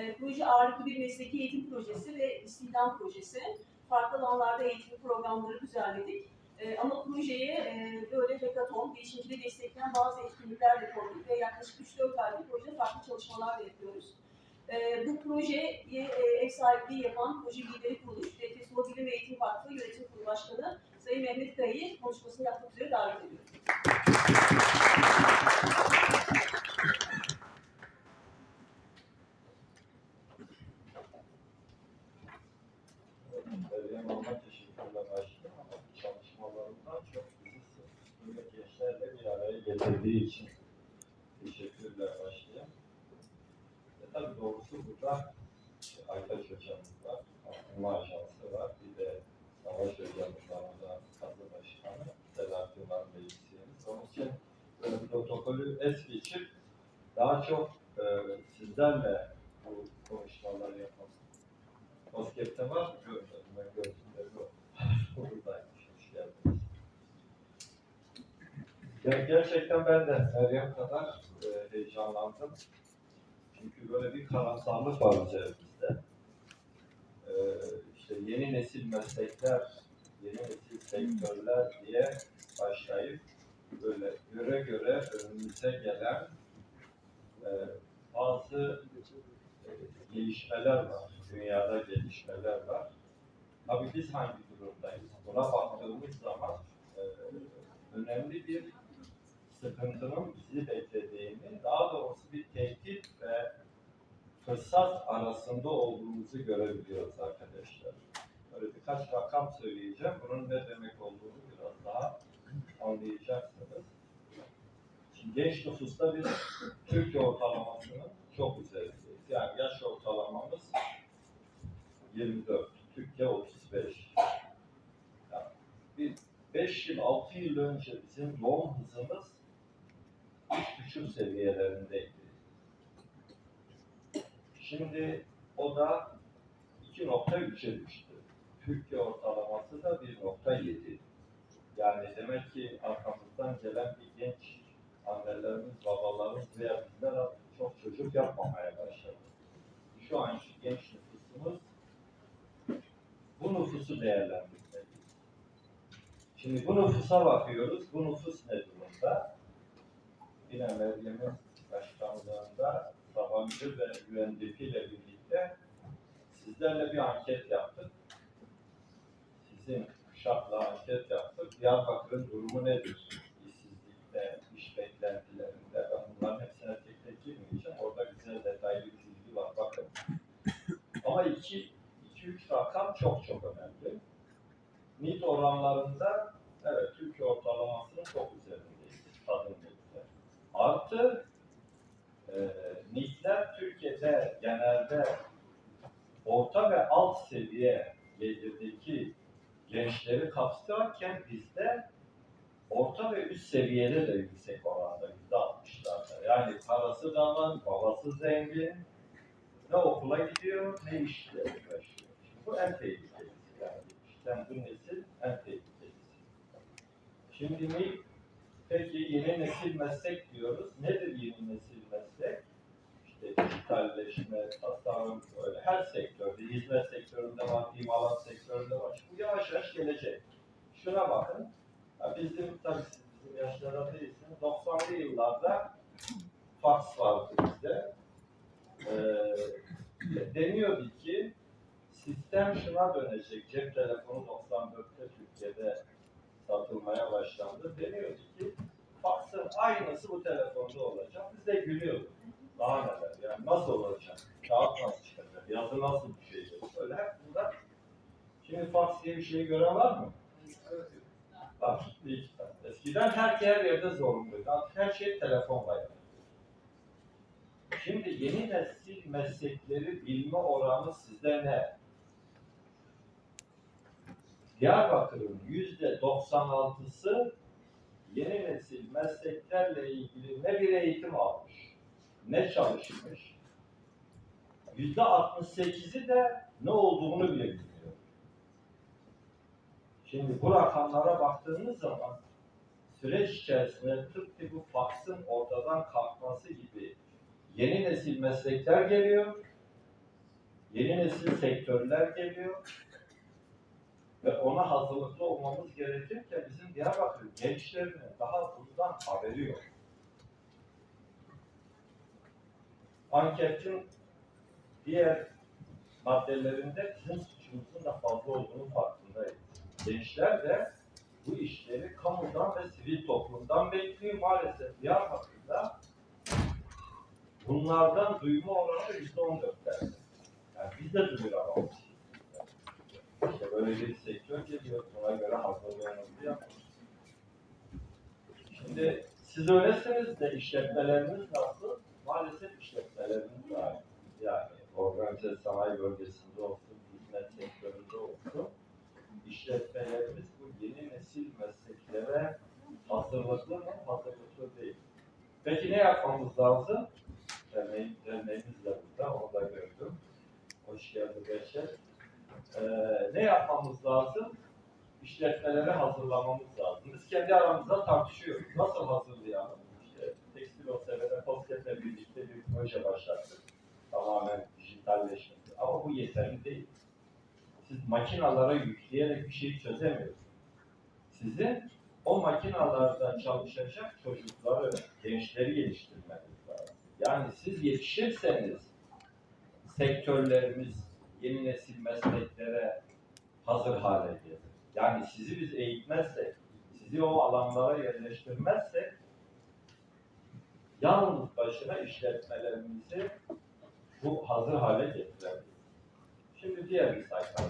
E, proje ağırlıklı bir mesleki eğitim projesi ve istihdam projesi. Farklı alanlarda eğitim programları düzenledik. E, ama projeye e, böyle hackathon, girişimciliği destekleyen bazı etkinlikler de koyduk ve yaklaşık 3-4 aydır proje farklı çalışmalar da yapıyoruz. E, bu projeye e, ev sahipliği yapan proje lideri kuruluş ve ve Eğitim Vakfı Yönetim Kurulu Başkanı Sayın Mehmet Kaya'yı konuşmasını yapmak üzere davet ediyorum. Meryem Hanım'a teşekkürler başlayayım ama çalışmalarından çok bizi böyle gençlerle bir araya getirdiği için teşekkürler başlayayım. E tabii doğrusu burada işte Aytaç hocamız var, Akılma Ajansı var, bir de Savaş hocamız var, o da kadın başkanı, Selahattin var meclisimiz. Onun için böyle protokolü es geçip daha çok e, sizlerle bu konuşmaları yapmak Baskette var mı? Gerçekten ben de Meryem kadar e, heyecanlandım. Çünkü böyle bir karamsarlık var üzerimizde. E, işte yeni nesil meslekler, yeni nesil sektörler diye başlayıp böyle göre göre önümüze gelen e, bazı e, gelişmeler var. Dünyada gelişmeler var. Tabii biz hangi durumdayız? Buna baktığımız zaman e, önemli bir sıkıntının bizi beklediğini, daha doğrusu bir tehdit ve fırsat arasında olduğumuzu görebiliyoruz arkadaşlar. Böyle birkaç rakam söyleyeceğim. Bunun ne demek olduğunu biraz daha anlayacaksınız. Şimdi genç nüfusta biz Türkiye ortalamasının çok üzerindeyiz. Yani yaş ortalamamız 24, Türkiye 35. Yani bir 5 yıl, 6 yıl önce bizim doğum hızımız 3,5 seviyelerindeydi. Şimdi o da 2.3'e düştü. Türkiye ortalaması da 1.7. Yani demek ki arkamızdan gelen bir genç annelerimiz, babalarımız veya bizler artık çok çocuk yapmamaya başladı. Şu anki genç nüfusumuz bu nüfusu değerlendirmeliyiz. Şimdi bu nüfusa bakıyoruz. Bu nüfus ne durumda? Yine Meryem'in başkanlığında Sabancı ve UNDP ile birlikte sizlerle bir anket yaptık. Sizin kuşakla anket yaptık. Diyarbakır'ın durumu nedir? İşsizlikte, iş beklentilerinde. Ben bunların hepsine tek tek girmeyeceğim. Orada güzel detaylı bir bilgi var. Bakın. Ama iki 2-3 rakam çok çok önemli. NİT oranlarında evet Türkiye ortalamasının çok üzerindeyiz. Kadın NİT'ler. Artı e, NİT'ler Türkiye'de genelde orta ve alt seviye gelirdeki gençleri kapsarken bizde orta ve üst seviyede de yüksek oranda yüzde altmışlarda. Yani parası da var, babası zengin, ne okula gidiyor ne işle uğraşıyor. Bu en tehlikelisi yani. İşte bu nesil en tehlikelisi. Şimdi? Peki yeni nesil meslek diyoruz. Nedir yeni nesil meslek? İşte dijitalleşme, tasarım, böyle her sektörde, hizmet sektöründe var, imalat sektöründe var. Bu yavaş yavaş gelecek. Şuna bakın. Ya bizim tabii siz bizim yaşlara değilsiniz. 90'lı yıllarda faks vardı bizde. Ee, deniyordu ki sistem şuna dönecek. Cep telefonu 94'te Türkiye'de satılmaya başlandı. Deniyordu ki faksın aynısı bu telefonda olacak. Biz de gülüyorduk. Daha neler yani nasıl olacak? Kağıt nasıl çıkacak? Yazı nasıl düşecek? Öyle hep burada. Şimdi faks diye bir şey gören var mı? Var. Bir iki tane. Eskiden her her yerde zorunluydu. Artık her şey telefonla yapıyor. Şimdi yeni nesil meslekleri bilme oranı sizde ne? Diyarbakır'ın yüzde 96'sı yeni nesil mesleklerle ilgili ne bir eğitim almış, ne çalışmış. Yüzde 68'i de ne olduğunu bile bilmiyor. Şimdi bu rakamlara baktığınız zaman süreç içerisinde tıpkı bu faksın ortadan kalkması gibi yeni nesil meslekler geliyor Yeni nesil sektörler geliyor. Ve ona hazırlıklı olmamız gerekirken bizim Diyarbakır gençlerinin daha bundan haberi yok. Anketin diğer maddelerinde bizim suçumuzun da fazla olduğunu farkındayız. Gençler de bu işleri kamudan ve sivil toplumdan bekliyor. Maalesef Diyarbakır'da bunlardan duyma oranı yüzde on dörtlerde. Yani biz de duyuramamışız. Böyle bir sektör geliyor, buna göre hazırlığınızı yapın. Şimdi siz öylesiniz de işletmeleriniz nasıl? Maalesef işletmeleriniz var. Yani organize sanayi bölgesinde olsun, hizmet sektöründe olsun. İşletmelerimiz bu yeni nesil mesleklere hazırlıklı mı? Hazırlıklı değil. Peki ne yapmamız lazım? Derneğim, derneğimiz de burada, onu da gördüm. Hoş geldin Beşer. Ee, ne yapmamız lazım? İşletmeleri hazırlamamız lazım. Biz kendi aramızda tartışıyoruz. Nasıl hazırlayalım? İşte tekstil OSB'de POSGEB'le birlikte bir proje başlattık. Tamamen dijitalleşmesi. Ama bu yeterli değil. Siz makinalara yükleyerek bir şey çözemiyorsunuz. Sizin o makinalarda çalışacak çocukları, gençleri geliştirmeniz lazım. Yani siz yetişirseniz sektörlerimiz yeni nesil mesleklere hazır hale gelir. Yani sizi biz eğitmezsek, sizi o alanlara yerleştirmezsek yalnız başına işletmelerimizi bu hazır hale getiremeyiz. Şimdi diğer bir sayfa.